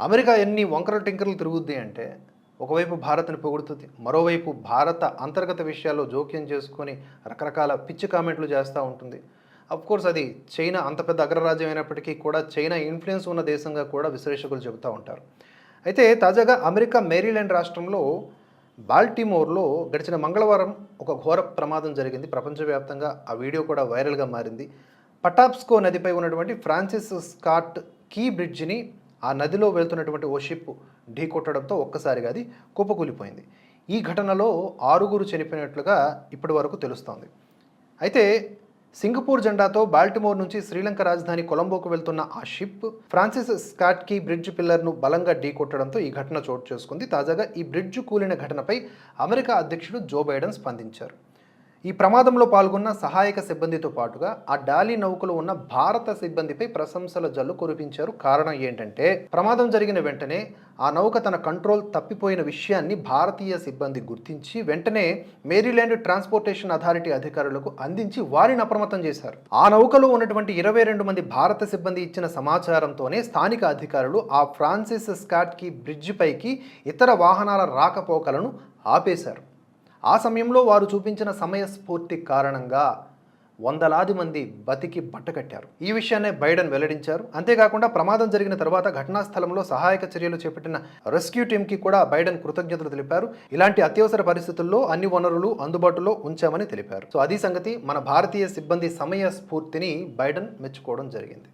America ఎన్ని వంకర టింకర్లు తిరుగుద్ది అంటే ఒకవైపు భారత్ని పొగుడుతుంది మరోవైపు భారత అంతర్గత విషయాల్లో జోక్యం చేసుకొని రకరకాల పిచ్చి కామెంట్లు చేస్తూ ఉంటుంది. కోర్స్ అది చైనా అంత పెద్ద అగ్రరాజ్యం అయినప్పటికీ కూడా చైనా ఇన్ఫ్లుయెన్స్ ఉన్న దేశంగా కూడా విశ్లేషకులు చెబుతూ ఉంటారు. అయితే తాజాగా అమెరికా మేరీల్యాండ్ రాష్ట్రంలో బాల్టిమోర్లో గడిచిన మంగళవారం ఒక ఘోర ప్రమాదం జరిగింది. ప్రపంచవ్యాప్తంగా ఆ వీడియో కూడా వైరల్గా మారింది. పటాప్స్కో నదిపై ఉన్నటువంటి ఫ్రాన్సిస్ స్కాట్ కీ బ్రిడ్జిని ఆ నదిలో వెళ్తున్నటువంటి ఓ షిప్ ఢీ కొట్టడంతో ఒక్కసారిగా అది కుప్పకూలిపోయింది. ఈ ఘటనలో ఆరుగురు చనిపోయినట్లుగా ఇప్పటి వరకు తెలుస్తోంది. అయితే సింగపూర్ జెండాతో బాల్టిమోర్ నుంచి శ్రీలంక రాజధాని కొలంబోకు వెళ్తున్న ఆ షిప్ ఫ్రాన్సిస్ స్కాట్కి బ్రిడ్జ్ పిల్లర్ను బలంగా ఢీకొట్టడంతో ఈ ఘటన చోటు చేసుకుంది. తాజాగా ఈ బ్రిడ్జ్ కూలిన ఘటనపై అమెరికా అధ్యక్షుడు జో బైడెన్ స్పందించారు. ఈ ప్రమాదంలో పాల్గొన్న సహాయక సిబ్బందితో పాటుగా ఆ డాలీ నౌకలో ఉన్న భారత సిబ్బందిపై ప్రశంసల జల్లు కురిపించారు. కారణం ఏంటంటే ప్రమాదం జరిగిన వెంటనే ఆ నౌక తన కంట్రోల్ తప్పిపోయిన విషయాన్ని భారతీయ సిబ్బంది గుర్తించి వెంటనే మేరీల్యాండ్ ట్రాన్స్పోర్టేషన్ అథారిటీ అధికారులకు అందించి వారిని అప్రమత్తం చేశారు. ఆ నౌకలో ఉన్నటువంటి ఇరవై రెండు మంది భారత సిబ్బంది ఇచ్చిన సమాచారంతోనే స్థానిక అధికారులు ఆ ఫ్రాన్సిస్ స్కాట్కి బ్రిడ్జ్ పైకి ఇతర వాహనాల రాకపోకలను ఆపేశారు. ఆ సమయంలో వారు చూపించిన సమయస్ఫూర్తి కారణంగా వందలాది మంది బతికి బట్టకట్టారు ఈ విషయాన్ని బైడెన్ వెల్లడించారు. అంతేకాకుండా ప్రమాదం జరిగిన తర్వాత ఘటనా స్థలంలో సహాయక చర్యలు చేపట్టిన రెస్క్యూ టీంకి కూడా బైడెన్ కృతజ్ఞతలు తెలిపారు. ఇలాంటి అత్యవసర పరిస్థితుల్లో అన్ని వనరులు అందుబాటులో ఉంచామని తెలిపారు. సో అది సంగతి మన భారతీయ సిబ్బంది సమయ స్ఫూర్తిని బైడెన్ మెచ్చుకోవడం జరిగింది.